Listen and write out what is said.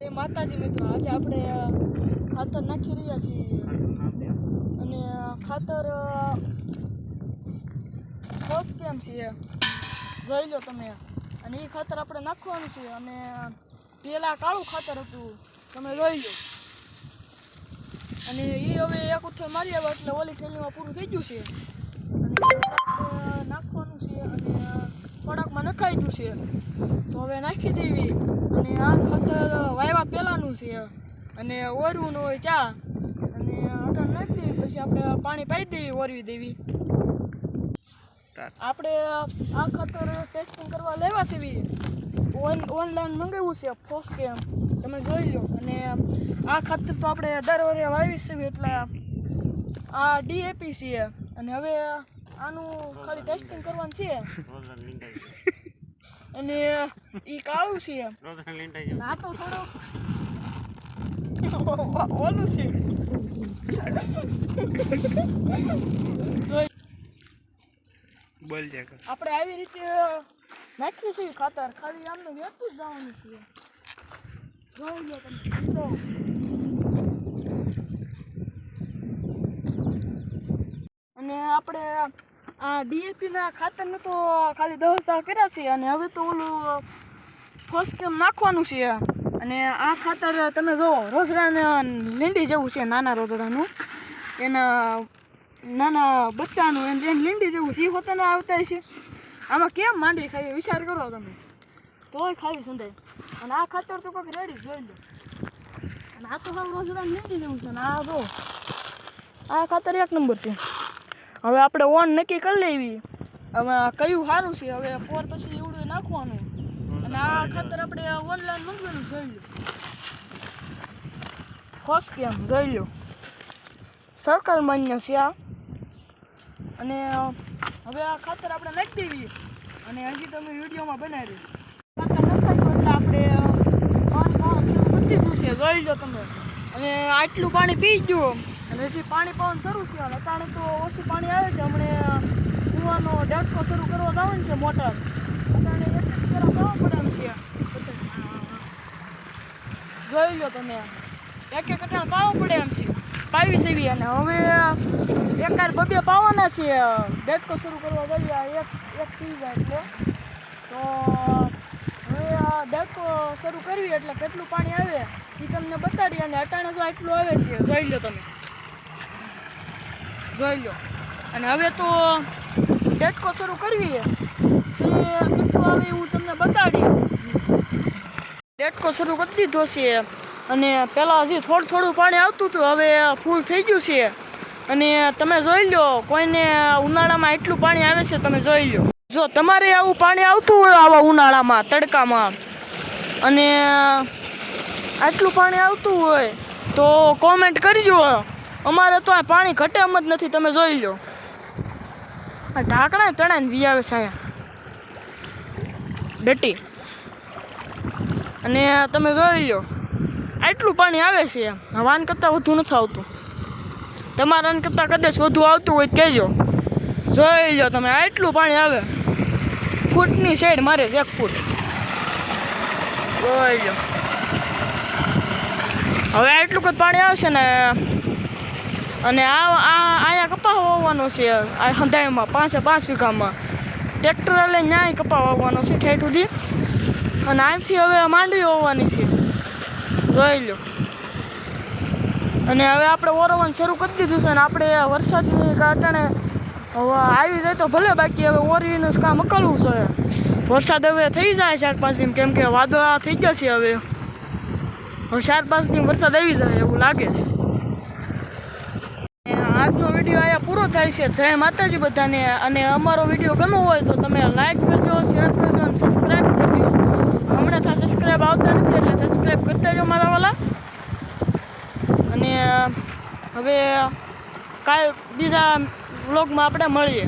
એ માતાજી મિત્રો આજે આપણે ખાતર નાખી રહ્યા છીએ. અને ખાતર અ, કેમ છે? જોઈ લો તમે. અને એ ખાતર આપણે નાખવાનું છે. અને પહેલાં કાળું ખાતર હતું તમે જોઈ લો. અને એ હવે એક ઉઠ્ઠે મારી આવે એટલે ઓલી થેલીમાં પૂરું થઈ ગયું છે. અને નાખવાનું છે. અને ખોરાકમાં નખાઈ ગયું છે. તો હવે નાખી દેવી. અને આ ખાતર વાયવા પહેલાંનું છે. અને ઓરવું ન હોય ચા. અને અટણ નાખી દેવી પછી આપણે પાણી પાઈ દેવી ઓરવી દેવી. આપણે આ ખાતર ટેસ્ટિંગ કરવા લેવા છે ઓન ઓનલાઈન મંગાવ્યું છે ફોસ કેમ તમે જોઈ લો. અને આ ખાતર તો આપણે દર વરે વાવી છે એટલે આ ડીએપી છે. અને હવે આનું ખાલી ટેસ્ટિંગ કરવાનું છે. અને ઈ કાળું છે આ તો થોડો. ઓલું છે. બોલ આપણે આવી રીતે નાખીએ છીએ ખાતર. ખાલી આમને વેચતું જ જવાનું છે. જોઈ લો તમે મિત્રો. અને આપણે આ ડીએપીના ખાતરને તો ખાલી દસ સાર કર્યા છે અને હવે તો ઓલું ફર્સ્ટ કેમ નાખવાનું છે. અને આ ખાતર તમે જો રોજડાને લીંડી જેવું છે, નાના રોજડાનું એના નાના બચ્ચાનું એને એને લીંડી જેવું છે એ હોતાને આવતા છે. આમાં કેમ માંડી ખાઈએ, વિચાર કરો તમે. તોય ખાવી સંધાય. અને આ ખાતર તો કંઈક રેડી જોઈ લો. અને આ તો હાવ રોજડાને લીંડી જેવું છે, અને આ જો, આ ખાતર એક નંબર છે. હવે આપણે ઓન નક્કી કરી લેવી. હવે આ કયું સારું છે? હવે ફોર પછી એવડું નાખવાનું. અને આ ખાતર આપણે ઓનલાઈન મંગાવેલું જોઈ લો ખોસ કેમ જોઈ લો સરકાર માન્ય છે આ. અને હવે આ ખાતર આપણે નાખી દેવી. અને હજી તમે વિડીયોમાં બનાવી આપણે જોઈ લો તમે. અને આટલું પાણી પી ગયું. અને હજી પાણી પાવાનું શરૂ છે અને અટાણે તો ઓછું પાણી આવે છે. હમણે કૂવાનો ડેટકો શરૂ કરવા જવાનું છે મોટર. અટાણે એક એક ફેરા પાવા પડવાનું છે. જોઈ લો તમે. એક એક અટાણ પાવા પડે એમ છે. પાવી સેવી અને હવે એકાર બબે પાવાના છે. ડેટકો શરૂ કરવા જઈએ એક એક થઈ જાય એટલે. તો, હવે આ ડેટકો શરૂ કરવી એટલે કેટલું પાણી આવે એ તમને બતાડી અને અટાણે જો આટલું આવે છે. જોઈ લો તમે. જોઈ લો. અને હવે તો ડેટકો શરૂ કરવી છે. તે કેટલું આવે હું તમને બતાડી. ડેટકો શરૂ કરી દીધો છે. અને પહેલાં હજી થોડું થોડું પાણી આવતું હતું, હવે ફૂલ થઈ ગયું છે. અને તમે જોઈ લો, કોઈને ઉનાળામાં એટલું પાણી આવે છે, તમે જોઈ લો. જો, તમારે આવું પાણી આવતું હોય આવા ઉનાળામાં, તડકામાં. અને આટલું પાણી આવતું હોય તો કોમેન્ટ કરજો. અમારે તો આ પાણી ઘટે એમ જ નથી, તમે જોઈ લો. આ ઢાંકણા તણાને વી આવે છે અહીંયા. ડટી અને તમે જોઈ લો, આટલું પાણી આવે છે વાન કરતાં વધુ નથી આવતું. તમારા કરતાં કદાચ વધુ આવતું હોય કહેજો. જોઈ લો તમે, આટલું પાણી આવે. ફૂટની સાઈડ મારે એક ફૂટ. જોઈ લો. હવે આટલું કંઈ પાણી આવશે ને અને આ આ અહીંયા કપા વાવવાનો છે. આ હંધાઈમાં, પાંચે પાંચ વીઘામાં. ટ્રેક્ટર લઈને ન્યાય કપા વાવવાનો છે ઠેઠ સુધી. અને આથી હવે માંડવી વાવવાની છે. જોઈ લો. અને હવે આપણે ઓરવાનું શરૂ કરી દીધું છે અને આપણે વરસાદની કારણે હવે આવી જાય તો ભલે બાકી હવે ઓરવીનું જ કામ અકળવું છે. વરસાદ હવે થઈ જાય ચાર પાંચ દિન કેમ કે વાદળા થઈ ગયા છે હવે. હવે ચાર પાંચ વરસાદ આવી જાય એવું લાગે છે. આજનો વીડિયો અહીંયા પૂરો થાય છે. જય માતાજી બધાને. અને અમારો વીડિયો ગમ્યો હોય તો તમે લાઈક કરજો શેર કરજો અને સબસ્ક્રાઈબ કરજો. હમણાં થા સબસ્ક્રાઈબ આવતા નથી એટલે સબસ્ક્રાઈબ કરી દેજો મારા વાલા. અને હવે કાલ બીજા વ્લોગમાં આપણે મળીએ.